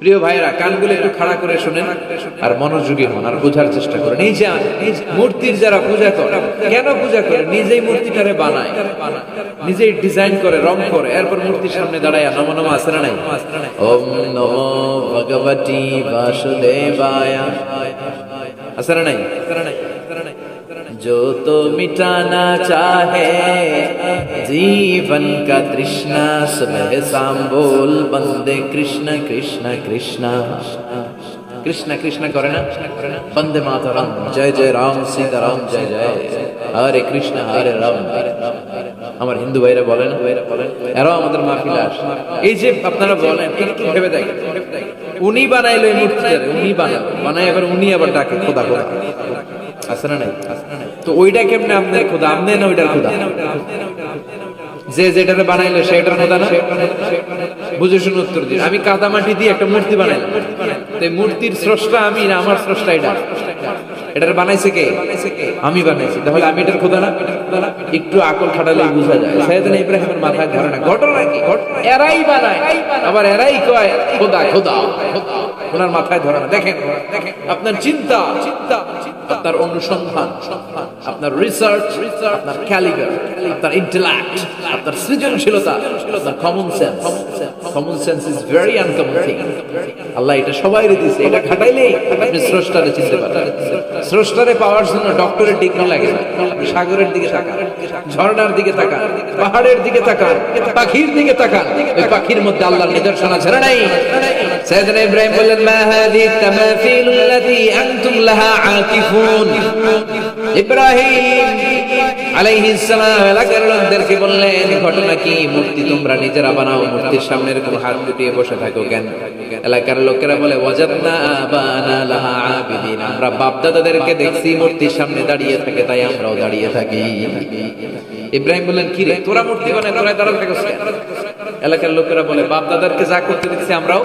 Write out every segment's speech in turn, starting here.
প্রিয় ভাইরা কানগুলো একটু খাড়া করে শোনেন আর মনোযোগী হন আর বোঝার চেষ্টা করেন। এই যে মূর্তির যারা পূজা করে, কেন পূজা করে? নিজেই মূর্তিটারে বানায়, নিজেই ডিজাইন করে, রং করে, এরপর মূর্তির সামনে দাঁড়ায় নম নম না নাই? ওম নম ভগবতী বাসুদেবায়। না নাই না নাই? जो तो मिटाना चाहे जीवन का तृष्णा सुबह शाम बोल बंदे कृष्ण कृष्ण कृष्ण কৃষ্ণ কৃষ্ণ করে না বন্দে মাতরম জয় জয় রাম সীতারাম জয় জয় হরে কৃষ্ণ হরে রাম আমার হিন্দু ভাইরা বলেন এরাও আমাদের মাহফিলে আসে এই যে আপনারা বলেন একটু ভেবে দেখেন উনি বানাইলো এই মূর্তিটারে উনি বানালো বানাই আবার উনি আবার ডাকে খোদা খোদা আছে না নাই তো ওইটা কেমনে আপনার খোদা? আপনি না ওইটার খোদা? যে যেটা বানাইলো সেটার খোদা না? বুঝে শুনে উত্তর দিন। আমি কাদা মাটি দিয়ে একটা মূর্তি বানাইলাম। তো মূর্তির স্রষ্টা আমি না, আমার স্রষ্টা এটা। এটার বানাইছে কে? আমি বানাইছি। তাহলে আমি এটার খোদা না? একটু আকল খাটালে বোঝা যায়। সাইয়েদনা ইব্রাহিমের মাথায় ধরে না ঘটনা কি? এরাই বানায় আবার এরাই কয়, খোদা খোদা ওনার মাথায় ধরে না দেখেন, আপনার চিন্তা চিন্তা আপনার অনুসন্ধান, আপনার রিসার্চ আপনার ক্যালিবার আপনার আপনার সৃজনশীলতা, আপনার common sense common sense is very uncommon thing আল্লাহ এটা সবাই দিয়েছে। এটা খাটাইলেই আপনি স্রষ্টারে চিনতে পারেন স্রষ্টারে পাওয়ার জন্য ডক্টরের ডিগ্রি লাগে না। সাগরের দিকে তাকান। ঝর্ণার দিকে তাকান, পাহাড়ের দিকে তাকান, পাখির দিকে তাকান। ওই পাখির মধ্যে আল্লাহর নিদর্শন আছে না নাই? সাইয়েদনা ইব্রাহিম বললেন, মা হাদি তামাফিলুল্লাতি আনতুম লাহা আকিফুন? ইব্রাহিম আলাইহিস সালাম, এলাকার বললেন, ঘটনা কি? মূর্তি তোমরা নিজেরা বানাও, মূর্তির সামনে এরকম হাত গুটিয়ে বসে থাকো কেন? এলাকার লোকেরা বলে, ওয়াজাদনা আবানা লাহা আবিদিন, আমরা বাপ দাদাদেরকে দেখছি মূর্তির সামনে দাঁড়িয়ে থাকে, তাই আমরাও দাঁড়িয়ে থাকি। ইব্রাহিম বললেন, কি রে, তোরা মূর্তি বানায় তোরা দাঁড়াতে? এলাকার লোকেরা বলে বাপ দাদারকে যা করতে দেখছি আমরাও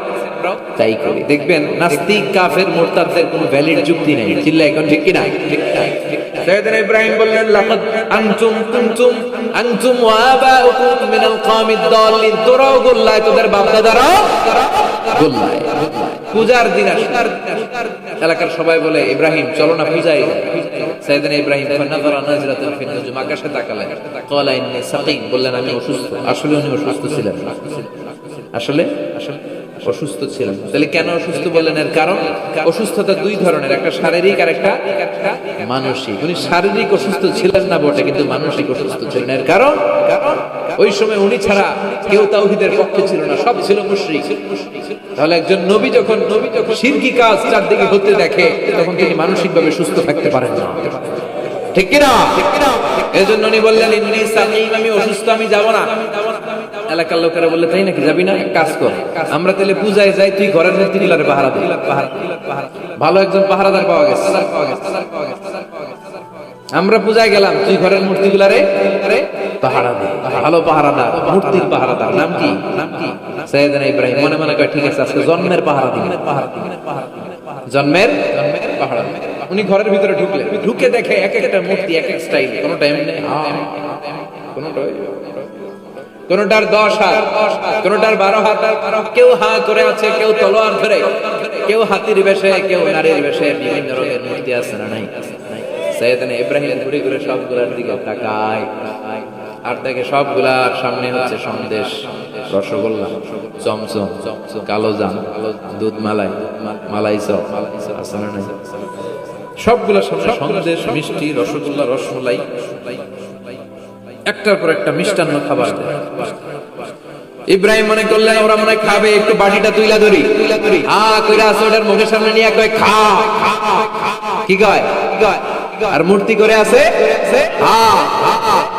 তাই করি। দেখবেন, নাস্তিক, কাফের, মোরতাদদের কোনো ভ্যালিড যুক্তি নেই। চিল্লা এখন ঠিক কি না সৈয়দনা ইব্রাহিম বললেন, লাকাদ আনতুম কুনতুম, আনতুম ওয়া আবাউকুম মিনাল কওমিদ দাল্লিন। তোরাও গোল্লায়, তোদের বাপ গোল্লায়। পূজার দিন আসে এলাকার সবাই বলে, ইব্রাহিম, চলো না পূজায়। সাইদান ইব্রাহিম ফানাযারা নাজরাতান ফিন নুজুম আকাশে তাকালেন ক্বালা ইন্নী সাকিম, বললেন, আমি অসুস্থ। আসলে উনি অসুস্থ ছিলেন। আসলে আসলে? অসুস্থ ছিলেন। তাহলে কেন অসুস্থ বললেন? এর কারণ? অসুস্থতা দুই ধরনের, একটা শারীরিক আর একটা মানসিক। উনি শারীরিক অসুস্থ ছিলেন না বটে, কিন্তু মানসিক অসুস্থ ছিলেন। এর কারণ? কারণ ওই সময় উনি ছাড়া কেউ তাওহিদের পক্ষে ছিল না, সব ছিল মুশরিক। তাহলে একজন নবী যখন নবী যখন শিরকি কাজ চারদিকে হতে দেখে, তখন তিনি মানসিকভাবে সুস্থ থাকতে পারেন না। ঠিক কিনা? এই জন্য উনি বললেন, ইন্নি আমি অসুস্থ, আমি যাব না। এলাকার লোকেরা বললে, তাই নাকি যাবি না? কাজ কর। আমরা তাহলে পূজায় যাই, তুই ঘরের মধ্যে গুলারে পাহারা দে। ভালো একজন পাহারাদার পাওয়া গেছে। আমরা পূজায় গেলাম, তুই ঘরের মূর্তি গুলারে পাহারা দে। ভালো পাহারাদার, মূর্তির পাহারাদার। নাম কি? নাম কি সৈয়দনা ইব্রাহিম। মনে মনে কয়, ঠিক আছে, আজকে জন্মের পাহারা দিন জন্মের জন্মের পাহারা উনি ঘরের ভিতরে ঢুকলেন। ঢুকে দেখে এক একটা মূর্তি, এক এক স্টাইল কোনো টাইম নেই কোনোটা কোনটার দশ হাত, কোনটার বারো হাত। কেউ হা করে আছে, কেউ তলোয়ার ধরে। কেউ হাতির বেশে, কেউ নারীর বেশে। বিভিন্ন মূর্তি আছে না নাই? ইব্রাহিম ঘুরে ঘুরে সবগুলার দিকে তাকায়। আর দেখে সবগুলার সামনে হচ্ছে সন্দেশ। রসগোল্লা চমচম কালো জাম দুধ মালাই মালাই চপ নাই সবগুলা সামনে সন্দেশ মিষ্টি রসগোল্লা রসমলাই একটার পর একটা মিষ্টান্ন খাবার। ইব্রাহিম মনে করলেন ওরা মনে হয় খাবে একটু বাটিটা তুইলা ধরি আ কইরা আছে ওটার মুখের সামনে নিয়ে কয় খা। কি কয় কি কয়? আর মূর্তি করে আছে হা আলিহাতি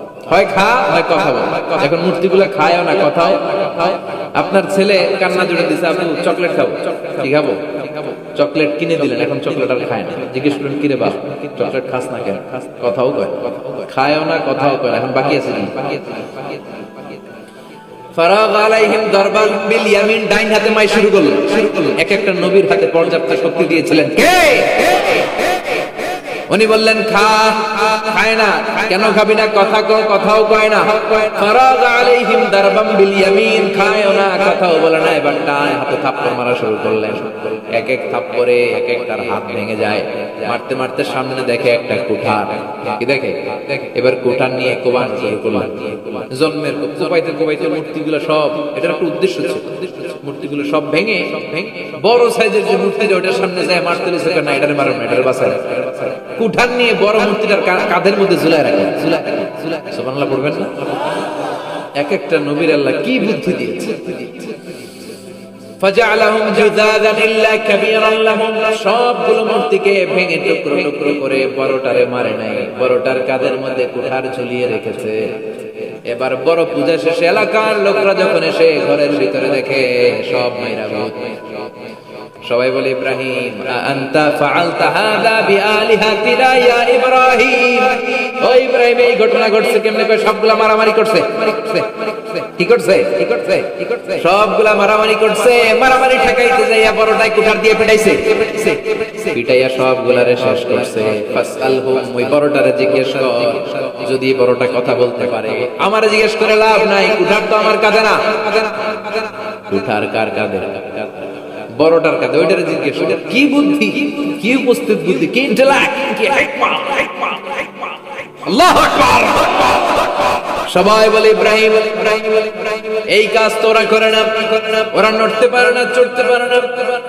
হয় খা, হয় কথা বল। এখন মূর্তিগুলো খায়ও না কথাও আপনার ছেলে কান্না জুড়ে দিছে, আপনি চকলেট খাব। কি খাব? চকলেট কিনে দিলেন, এখন চকলেট আর খায় না। জিজ্ঞেস করলেন, কিরে বাপ, চকলেট খাস না কেন? কথাও কয় খায়ও না, কথাও কয় এখন বাকি আছে কি? ফারাগ আলাইহিম দরবাল বিল ইয়ামিন ডাইন হাতে মাই শুরু করল শুরু করল। এক একটা নবীর হাতে পর্যাপ্ত শক্তি দিয়েছিলেন। কে? উনি বললেন, খা, খায় না। কেন খাবি না? কথা কো, কথাও কয় না। ফরাজ আলাইহিম দারবাম বিল ইয়ামিন। খায় না, কথাও বলে না। এবার ডান হাতে থাপ্পড় মারা শুরু করলেন। এক এক থাপ্পড়ে এক এক তার হাত ভেঙে যায়। মারতে মারতে সামনে দেখে একটা কুঠার। কি দেখে? এবার নিয়ে কোবান শুরু করলেন জন্মের কোপাইতে কোপাইতে মূর্তিগুলো সব এটার একটা উদ্দেশ্য ছিল। মূর্তিগুলো সব ভেঙে বড় সাইজের যে ওটার সামনে যায় মারতে লেছে না এটার মারো না এটার বাসায় নিয়ে বড় মূর্তিটার কাঁধের মধ্যে ঝুলায় রাখে। ঝুলায় রাখে পড়বেন না? এক একটা নবীর আল্লাহ কি বুদ্ধি দিয়েছে? সবগুলো মূর্তিকে ভেঙে টুকরো টুকরো করে বড়টারে মারে নাই। বড়টার কাঁধের মধ্যে কুঠার ঝুলিয়ে রেখেছে। এবার বড় পূজা শেষে এলাকার লোকরা যখন এসে ঘরের ভিতরে দেখে, সব মাইরা ভূত। সবাই বলে, ইব্রাহিম আন্তা ফাআলতা বিআলিহাতিনা ইয়া ইব্রাহিম? ও ইব্রাহিম, এই ঘটনা ঘটছে, কেমনে কয় সবগুলা মারামারি করছে? কি করছে কি করছে কি করছে সবগুলা মারামারি করছে মারামারি ঠেকাইতে যাইয়া বড়টাই কুঠার দিয়ে পিটাইছে পিটাইয়া সবগুলারে শেষ করছে ওই বড়টারে জিজ্ঞেস কর যদি বড়টা কথা বলতে পারে আমারে জিজ্ঞেস করে লাভ নাই কুঠার তো আমার কাঁধে না কুঠার কার কাঁধে বড়টার কাঁধে ওইটারে জিজ্ঞেস কর। কি বুদ্ধি কি উপস্থিত বুদ্ধি কি ইন্টেলেক্ট কি হিকমা আল্লাহু আকবার সবাই বলে, ইব্রাহিম, এই কাজ তোরা করে না। ওরা নড়তে পারে না, চড়তে পারে না।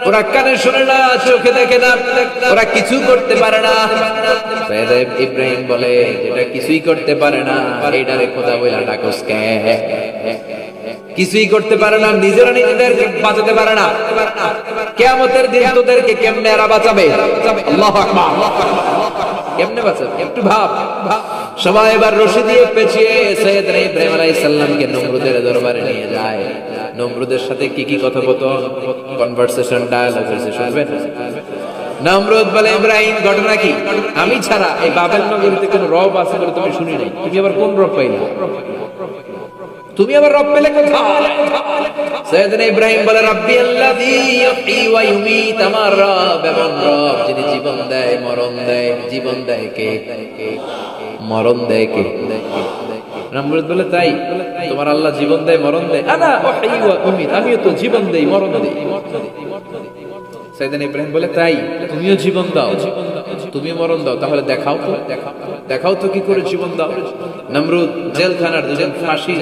ওরা কানে শুনে না, চোখে দেখে না। ওরা কিছু করতে পারে না। ইব্রাহিম বলে কিছুই করতে পারে না। কিছুই করতে পারে না, নিজেরা নিজেদের বাঁচাতে পারে না। কেয়ামতের দিন তোদেরকে কেমনে এরা বাঁচাবে? কেমনে বাঁচাবে? একটু ভাব। সবাই এবার রশি দিয়ে পেঁচিয়ে সৈয়দ ইব্রাহিম আলাইহিস সালামকে নমরুদের দরবারে নিয়ে যায়। নমরুদের সাথে কি কি কথোপকথন? কনভারসেশন ডায়ালগ হয়েছে, শুনবেন? নমরুদ বলে, ইব্রাহিম, ঘটনা কি? আমি ছাড়া এই বাবেল নগরীতে কোনো রব আছে বলে তুমি শুনি নাই। তুমি আবার কোন রব পাইলে? তুমি আবার রব পেলে কোথায়? সৈয়দনা ইব্রাহিম বলে, রব্বি আল্লাযী ইউহয়ী ওয়া ইউমীত, আমার রব এমন রব যিনি জীবন দেয়, মরণ দেয়, জীবন দেয় কে? মরণ দেয় কে? নমরুদ বলে তাই, তোমার আল্লাহ জীবন দেয়, মরণ দেয়। আনা আমিও তো জীবন দেই, মরণ দেই। সাইদান ইব্রাহিম বলে, তাই, তুমিও জীবন দাও তুমি মরণ দাও, তাহলে দেখাও তো। দেখাও তো কি করে জীবন দাও। নমরুদ জেলখানার দুজন ফাঁসি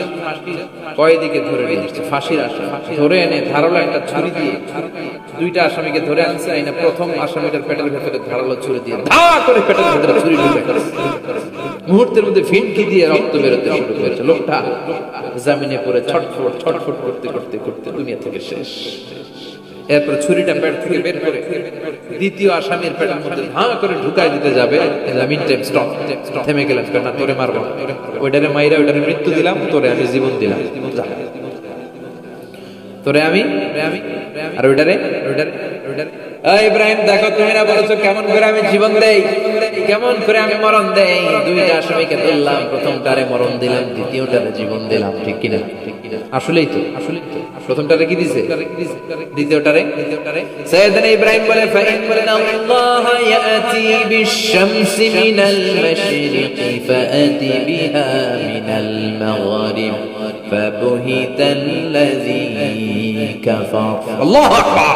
কয়েদিকে ধরে নিয়ে ফাঁসির আসামি ধরে এনে ধারালো একটা ছুরি দিয়ে দুইটা আসামিকে ধরে আনছে আইনা প্রথম আসামিটার পেটের ভেতরে ধারালো ছুরি দিয়ে ধা করে পেটের ভেতরে ছুরি ঢুকে মুহূর্তের মধ্যে ফিনকি দিয়ে রক্ত বেরোতে শুরু করেছে। লোকটা জামিনে পড়ে ছটফট ছটফট করতে করতে করতে দুনিয়া থেকে শেষ। এরপর ছুরিটা পেট থেকে বের করে দ্বিতীয় আসামির পেটের মধ্যে হাঁ করে ঢুকাই দিতে যাবে। মিন টাইম স্টপ থেমে গেলেন কয়, না তোরে মারবো। ওইটারে মাইরা ওইটারে মৃত্যু দিলাম তোরে আমি জীবন দিলাম। তোরে আমি? আর ওইটারে? ইব্রাহিম, দেখো তুমি না বলেছ কেমন করে আমি জীবন দেই? কেমন করে আমি মরণ দেই? দুইটা আসামিকে ধরলাম, প্রথমটারে মরণ দিলাম, দ্বিতীয়টারে জীবন দিলাম, ঠিক কিনা? আসলেই তো। আসলেই তো প্রথমটারে কি দিছে? দ্বিতীয়টারে? দ্বিতীয়টারে ইব্রাহিম বলে ফাইন আল্লাহ ইয়াতি বিশ-শামসি মিনাল মাশরিকি ফাআতি বিহা মিনাল মাগরিব। فبهت الذي كفر الله اكبر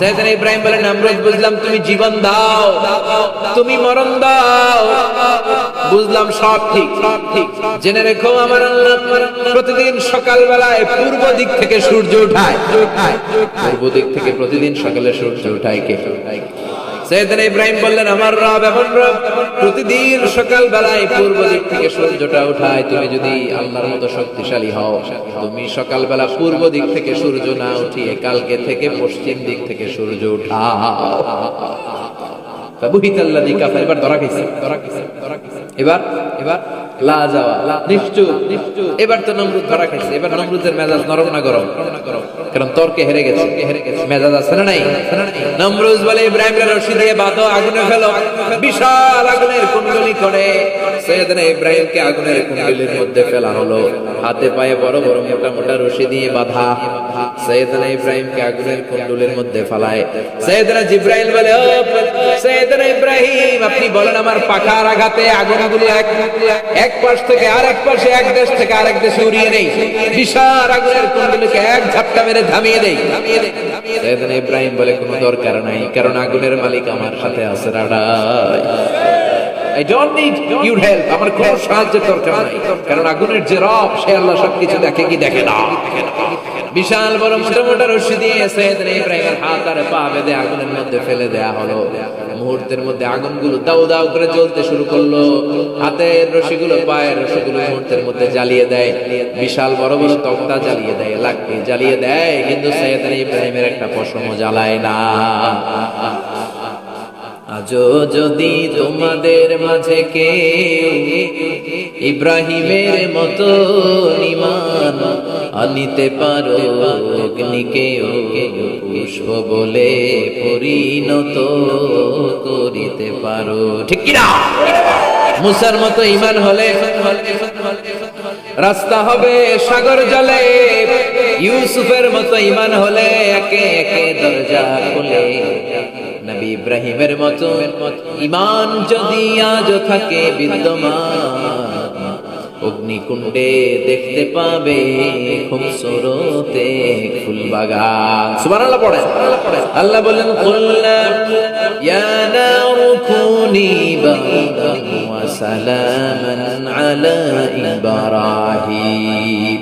সৈয়দনা ইব্রাহিম বলেন নমরুদ বুঝলাম তুমি জীবন দাও তুমি মরণ দাও বুঝলাম সব ঠিক সব ঠিক জেনে রেখো আমার আল্লাহ প্রতিদিন সকালবেলায় পূর্ব দিক থেকে সূর্য উঠায় পূর্ব দিক থেকে প্রতিদিন সকালে সূর্য উঠায় কে সৈয়দনা ইব্রাহিম বললেন, আমার রব এমন রব, প্রতিদিন সকাল বেলায় পূর্ব দিক থেকে সূর্যটা উঠায়। তুমি যদি আল্লাহর মতো শক্তিশালী হও, তুমি সকাল বেলা পূর্ব দিক থেকে সূর্য না উঠিয়ে কালকে থেকে পশ্চিম দিক থেকে সূর্য উঠাও। বুহিতাল্লাযী কাফা এবার ধরা খাইছে ধরা খাইছে ধরা খাইছে। এবার এবার লা যাওয়া এবার তো নমরুদ ধরা এবার নমরুদের মেজাজ নরম না গরম? কারণ তর্কে হেরে গেছে, মেজাজ আছে না নাই? নমরুজ বলে ইব্রাহিমের রশি দিয়ে বাঁধো, আগুনে ফেলো। বিশাল আগুনের কুণ্ডলি করে। ইব্রাহিমকে আগুনের কুণ্ডলির মধ্যে ফেলা হলো। হাতে পায়ে বড় বড় মোটা মোটা রশি দিয়ে বাঁধা। সৈয়দনা ইব্রাহিমকে আগুনের কুণ্ডলের মধ্যে ফালায়। সৈয়দনা জিব্রাইল বলে, ও সৈয়দনা ইব্রাহিম, আপনি বলেন আমার পাখার আঘাতে আগুনগুলো এক এক পাশ থেকে আর এক পাশে এক দেশ থেকে আরেক দেশে উড়িয়ে নেই বিশাল আগুনের কুণ্ডলিকে এক ঝাপটা মেরে থামিয়ে দেই। সেদিন ইব্রাহিম বলে, কোনো দরকার নাই, কারণ আগুনের মালিক আমার সাথে আছে, রাডাই। I don't need your help. আমার কোনো সাহায্যের দরকার নাই, কারণ আগুনের যে রব, সে আল্লাহ সবকিছু দেখে কি দেখে না? বিশাল বড় মোটা মোটা রশি দিয়ে সৈয়দনা ইব্রাহিমের হাত আর পা বেঁধে আগুনের মধ্যে ফেলে দেয়া হলো। মুহূর্তের মধ্যে আগুনগুলো দাউ দাউ করে জ্বলতে শুরু করল। হাতের রশিগুলো, পায়ের রশিগুলো মুহূর্তের মধ্যে জ্বালিয়ে দেয়। বিশাল বড় বড় তক্তা জ্বালিয়ে দেয়, লাকড়ি জ্বালিয়ে দেয়, কিন্তু সৈয়দনা ইব্রাহিমের একটা পশমও জ্বালায় না। আজও যদি তোমাদের মাঝে কেউ ইব্রাহিমের মতো নিমান আনিতে পারো অগ্নিকেও পুষ্প বলে পরিণত করিতে পারো। ঠিক মুসার মতো ইমান হলে রাস্তা হবে সাগর জলে। ইউসুফের মতো ইমান হলে একে একে দরজা খুলে। নবী ইব্রাহিমের মতো ইমান যদি আজ থাকে বিদ্যমান অগ্নিকুণ্ডে দেখতে পাবে খুব সরতে ফুল বাগান। সুবহানাল্লাহ পড়ে। আল্লাহ বলেন কুল্লা ইয়া নারু কুনি বারদান ওয়া সালামান আলা ইব্রাহিম।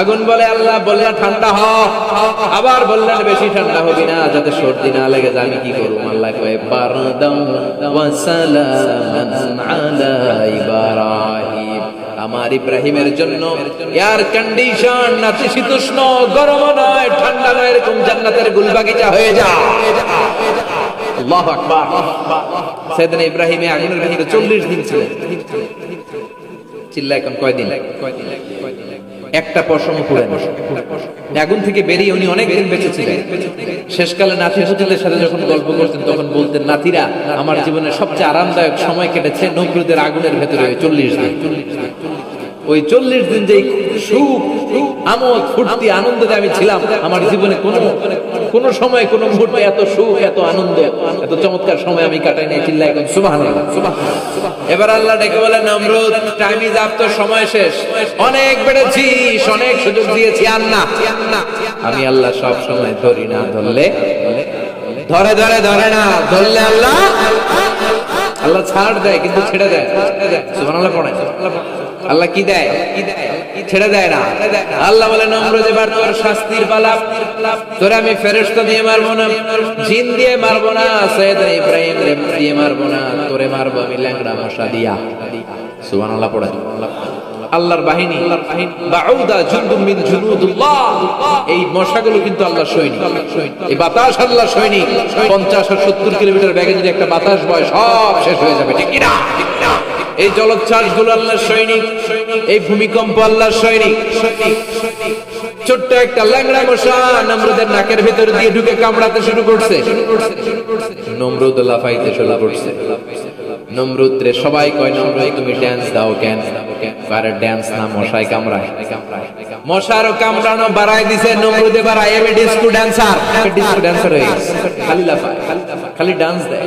আগুন বলে আল্লাহ বললেন, ঠান্ডা হ। আবার বললেন, বেশি ঠান্ডা হবি না, যাতে সর্দি না লেগে আমি কি করব? আল্লাহ কয়ে, বারদাম আমার ইব্রাহিমের জন্য এয়ার কন্ডিশন নাতিশীতোষ্ণ গরম নয়, ঠান্ডা নয়, এরকম জান্নাতের গুলবাগিচা হয়ে যা। আল্লাহু আকবার। সেদিন ইব্রাহিমে আগুনের ভিতরে চল্লিশ দিন ছিলেন। চিল্লা এখন কয়দিন? একটা পশম পুড়ে আগুন থেকে বেরিয়ে উনি অনেক দিন বেঁচে ছিলেন শেষকালে নাতি হোটেলের সাথে যখন গল্প করতেন, তখন বলতেন, নাতিরা, আমার জীবনের সবচেয়ে আরামদায়ক সময় কেটেছে নবরুদের আগুনের ভেতরে চল্লিশ দিন। ওই চল্লিশ দিন যে সুখ, আমোদ, ফুর্তি আনন্দতে আমি ছিলাম। আমার জীবনে কোনো সময়, কোনো মুহূর্তে এত সুখ, এত আনন্দ, এত চমৎকার সময় আমি কাটাই এখন সুবাহ এবার আল্লাহ ডেকে বলে টাইম ইজ আপ তো সময় শেষ। অনেক বেড়েছিস, অনেক সুযোগ দিয়েছি, আর না। আমি আল্লাহ সব সময় ধরি না, ধরলে? ধরে ধরে ধরে না, ধরলে আল্লাহ? আল্লাহ ছাড় দেয়, কিন্তু ছেড়ে দেয়। সুবহানাল্লাহ পড়ে। আল্লাহ কি দেয়? ছেড়ে দেয় না। আল্লাহ বলে নম্রদ এবার তোর শাস্তির পালা, তোরে আমি ফেরেশতা দিয়ে মারবো না। জিন দিয়ে মারবো না, সৈয়দ ইব্রাহিম রে দিয়ে মারবো না। তোরে মারবো আমি ল্যাংড়া মশা দিয়া। সুবহানাল্লাহ পড়ে। আল্লাহর বাহিনী, বাউদা জুনদুম মিন জুনুদুল্লাহ এই মশাগুলো কিন্তু আল্লাহর সৈনিক। এই বাতাস আল্লাহর সৈনিক। 50 আর 70 কিলোমিটার বেগে যদি একটা বাতাস বয়, সব শেষ হয়ে যাবে। ঠিক কি না এই জলোচ্ছ্বাসগুলো আল্লাহর সৈনিক, এই ভূমিকম্প আল্লাহর সৈনিক। ছোট্ট একটা ল্যাংড়া মশা নমরুদের নাকের ভেতর দিয়ে ঢুকে কামড়াতে শুরু করছে। নমরুদ লাফাইতে শুরু করছে নমরুদ রে সবাই কয়, নমরুদ, তুমি ড্যান্স দাও কেন? কারে ড্যান্স না, মশাই কামড়ায়। মশারও কামড়ানো বাড়াই দিছে, নমরুদ এবার I disco dancer disco dancer হয়ে খালি লাফায়। খালি ডান্স দেয়।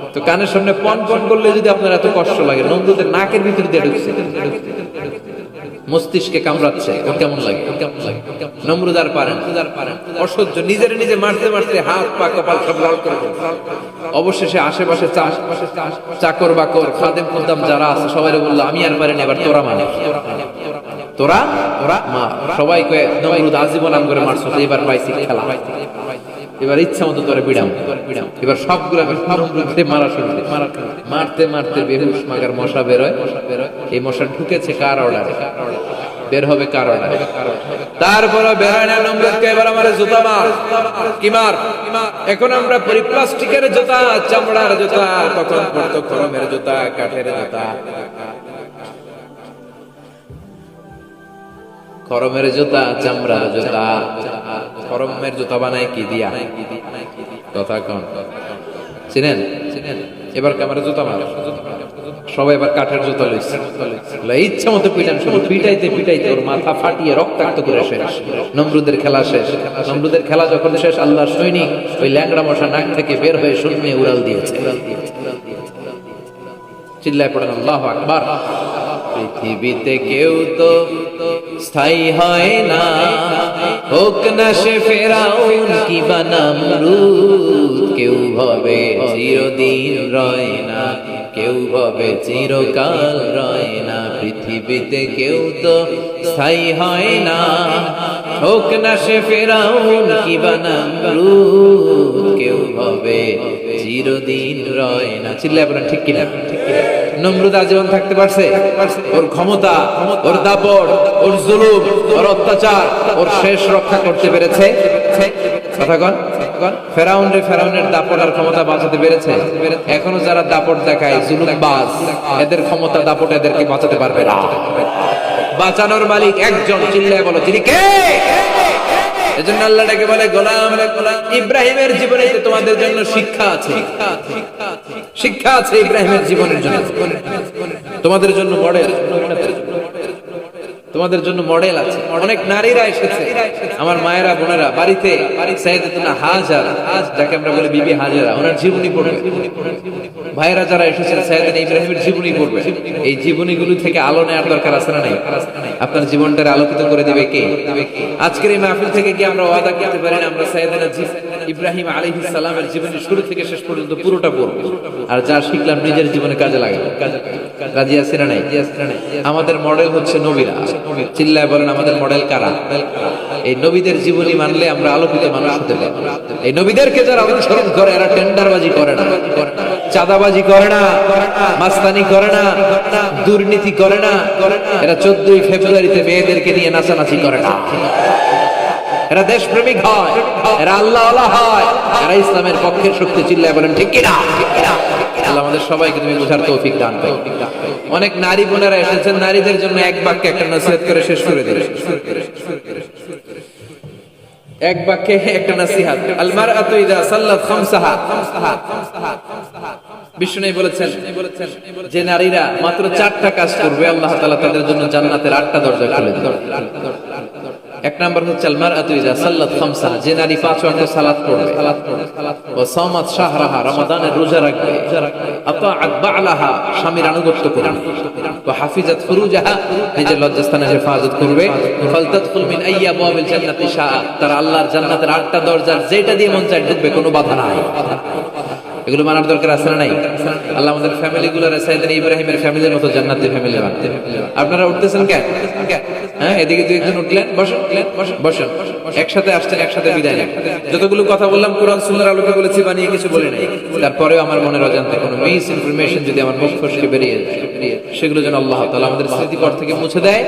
তো কানের সামনে পন পন করলে যদি আপনার এত কষ্ট লাগে নমরুদের নাকের ভিতর দিয়ে ঢুকছে। মস্তিষ্কে কামড়াচ্ছে ওর কেমন লাগে? ওর কেমন লাগে নমরুদ আর পারেন, অসহ্য, নিজের নিজে মারতে মারতে হাত, পা, কপাল সব লাল করে। অবশেষে আশেপাশে চাষ চাকর বাকর, খাদেম খুদ্দাম যারা আছে সবাই বলল, আমি আর পারিনি, এবার তোরা মানে তোরা তোরা মা সবাই কয়ে নমরুদ আজীবন আম করে মারছো এবার পাইছি খেলা। এবার ইচ্ছা মতো তোরে বিড়াম এবার সবগুলো মারা। মারতে মারতে বেহুশ মাগার মশা বেরোয় এই মশা ঢুকেছে কার অর্ডারে? বের হবে কার অর্ডারে? তারপরে বেরোয় না নমরুদকে এবার আমার জুতা মার। কি মার? এখন আমরা পরি প্লাস্টিকের জুতা, চামড়ার জুতা, তখন পড়তো খরমের জুতা, কাঠের জুতা। খরমের জুতা চামড়ার জুতা। খরমের জুতা বানায় কি দিয়া? কথা কন। চিনেন? এবার ক্যামেরা জুতা মার। সবাই এবার কাঠের জুতা লইছে। ইচ্ছা মতো পিটান শুরু পিটাইতে পিটাইতে ওর মাথা ফাটিয়ে রক্তাক্ত করে শেষ। নমরুদের খেলা শেষ। নমরুদের খেলা যখন শেষ, আল্লাহর সৈনিক ওই ল্যাংড়া মশা নাক থেকে বের হয়ে শূন্য উড়াল দিয়েছে। চিল্লায় পড়েন, আল্লাহ আকবার। পৃথিবীতে কেউ তো স্থায়ী হয় না। হোক না সে ফেরাউন কি বানামরুদ কেউ ভাবে চিরদিন রয় না, কেউ ভাবে চিরকাল রয় না। পৃথিবীতে কেউ তো স্থায়ী হয় না। হোক না সে ফেরাউন কি বানামরুদ কেউ ভাবে চিরদিন রয় না। চিল্লায় বলেন ঠিক কিনা? ঠিক কিনা? নমরুদ আজীবন থাকতে পারছে। ওর ক্ষমতা, ওর দাপট, ওর জুলুম, ওর অত্যাচার, ওর শেষ রক্ষা করতে পেরেছে। কথা কন ফেরাউন রে ফেরাউনের দাপট আর ক্ষমতা বাঁচাতে পেরেছে। এখনও যারা দাপট দেখায় এদের ক্ষমতা, দাপট এদেরকে বাঁচাতে পারবে না। বাঁচানোর মালিক একজন, চিল্লায় বলো তিনি কে? এজন্য আল্লাহ ডাকে বলে, গোলাম, ইব্রাহিমের জীবনে তোমাদের জন্য শিক্ষা আছে। শিক্ষা আছে ইব্রাহিমের জীবনের জন্য। তোমাদের জন্য মডেল তোমাদের জন্য মডেল আছে। অনেক নারীরা এসেছে। আমার মায়েরা, বোনেরা, বাড়িতে সাইয়েদাতুনা যাকে আমরা বলি বিবি হাজারা, ওনার জীবনী পড়বে। ভাইয়েরা যারা এসেছেন সাইয়েদানা ইব্রাহিমের জীবনী পড়বে। এই জীবনীগুলো থেকে আলো নেওয়ার দরকার আছে না নাই? আপনার জীবনটারে আলোকিত করে দিবে কে? আজকের এই মাহফিল থেকে কি আমরা ওয়াদা করতে পারি না? আমরা সাইয়েদানা ইব্রাহিম আলাইহিস সালামের জীবনের শুরু থেকে শেষ পর্যন্ত পুরোটা পড়ব। আর যা শিখলাম নিজের জীবনে কাজে লাগাবো। রাজি আছে না নাই? আমাদের মডেল হচ্ছে নবীরা। চিল্লায় বলেন, আমাদের মডেল কারা? এই নবীদের জীবনী মানলে আমরা আলোকিত মানুষ হতে পারি। এই নবীদেরকে যারা অনুসরণ করে, এরা টেন্ডারবাজি করে না। চাঁদাবাজি করে না, মাস্তানি করে না, দুর্নীতি করে না। এরা চোদ্দই ফেব্রুয়ারিতে মেয়েদেরকে নিয়ে নাচানাচি করে না। এরা দেশপ্রেমিক হয়, এরা আল্লাহ হয়। এরা ইসলামের পক্ষের শক্তি চিল্লায় বলেন, ঠিক কিনা? আল্লাহ আমাদের সবাইকে তুমি বোঝার তৌফিক দান করো। অনেক নারী বোনেরা এসেছেন, নারীদের জন্য এক বাক্যে একটা নসিহত করে শেষ করে দিলে এক বাক্যে একটা নসিহত। আল মারআতু ইযা সাল্লাত খামসাহা। বিষ্ণু বলেছেন, যে নারীরা মাত্র চারটা কাজ করবে, আল্লাহ তাআলা তাদের জন্য জান্নাতের আটটা দরজা খুলে দিবেন। এক নাম্বার হচ্ছে আলমার আতুইজা সাল্লাত খামসা যে নারী পাঁচ ওয়াক্ত সালাত পড়বে ও সামাত শাহরাহা, রমাদানের রোজা রাখবে আতাআত বা'লাহা স্বামীর আনুগত্য করবে ও হাফিজাত ফুরুজাহা, নিজের লজ্জাস্থানের হেফাজত করবে। ফালতাদখুল মিন আইয়া বাবিল জান্নাতি শাআ, তার আল্লাহর জান্নাতের আটটা দরজার যেটা দিয়ে মন চায় ঢুকবে, কোনো বাধা নাই। এগুলো মানার দরকার আছে না নাই? আল্লাহ আমাদের ফ্যামিলি গুলোর সাইদান ইব্রাহিমের ফ্যামিলির মতো জান্নাতের ফ্যামিলি বানাতে আপনারা উঠতেছেন কেন? হ্যাঁ এদিকে দুই একজন উঠলেন, বসেন বসেন। একসাথে আসছেন, একসাথে বিদায় নেন। যতগুলো কথা বললাম, কোরআন সুন্দর আলোকে বলেছি, বানিয়ে কিছু বলে নাই। তারপরেও আমার মনের অজান্তে কোনো মিস ইনফরমেশন যদি আমার মুখ ফসকে বেরিয়ে যায়, সেগুলো যেন আল্লাহ তাআলা আমাদের স্মৃতিকর থেকে মুছে দেয়।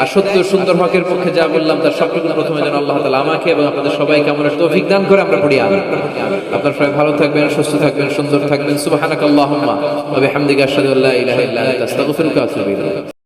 আর সত্য সুন্দর হকের পক্ষে যা বললাম, তার সবটুকু প্রথমে যেন আল্লাহ তালা আমাকে এবং আপনাদের সবাইকে আমরা তৌফিক দান করে আমরা পড়ি, আমিন। আপনার সবাই ভালো থাকবেন, সুস্থ থাকবেন, সুন্দর থাকবেন। সুবহানাকাল্লাহুম্মা। ওয়া বিহামদিকা আশহাদু আল্লা ইলাহা ইল্লা আনতা, আস্তাগফিরুকা ওয়া আতুবু ইলাইক।